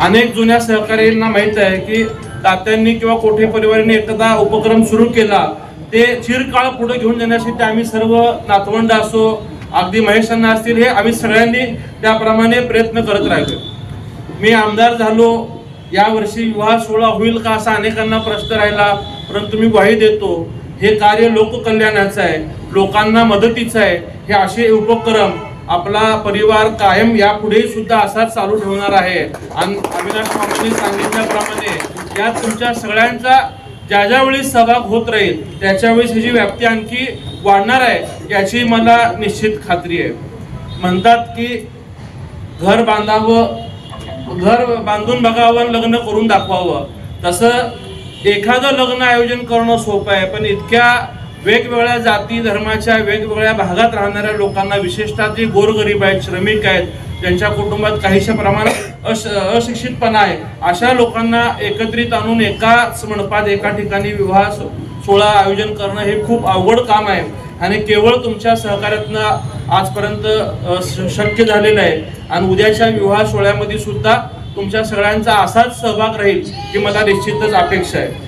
अनेक जुन्या सहकार्यांना माहीत आहे की तात्यांनी किंवा कोठे परिवाराने एकदा उपक्रम सुरू केला ते चिरकाळ पुढे घेऊन जाण्यासाठी आम्ही सर्व नातवंड असो अगदी महेशांना असतील हे आम्ही सगळ्यांनी त्याप्रमाणे प्रयत्न करत राहिलो. मी आमदार झालो या वर्षी विवाह सोहळा होईल का असा अनेकांना प्रश्न राहिला परंतु मी ग्वाही देतो हे कार्य लोककल्याणाचं आहे लोकांना मदतीचं आहे हे असे उपक्रम आपला परिवार कायम यापुढे सुद्धा असाच चालू ठेवणार आहे. आणि अविनाश मामांनी सांगितल्याप्रमाणे यात तुमच्या सगळ्यांचा ज्या ज्यावेळी सहभाग होत राहील त्याच्यावेळी ह्याची व्याप्ती आणखी वाढणार आहे याची मला निश्चित खात्री आहे. म्हणतात की घर बांधावं घर बांधून बघावं लग्न करून दाखवावं. तसं एखादं लग्न आयोजन करणं सोपं आहे पण इतक्या वेगवेगळ्या जाती धर्माच्या वेगवेगळ्या भागात राहणाऱ्या लोकांना विशेषतः जे गोरगरीब आहेत श्रमिक आहेत ज्यांच्या कुटुंबात काहीशा प्रमाणात अश अशिक्षितपणा आहे अशा लोकांना एकत्रित आणून एकाच मंडपात एका ठिकाणी विवाह सो- सोहळा आयोजन करणं हे खूप अवघड काम आहे आणि केवळ तुमच्या सहकार्यातनं आजपर्यंत श- शक्य झालेलं आहे. आणि उद्याच्या विवाह सोहळ्यामध्ये सुद्धा तुमच्या सगळ्यांचा असाच सहभाग राहील ही मला निश्चितच अपेक्षा आहे.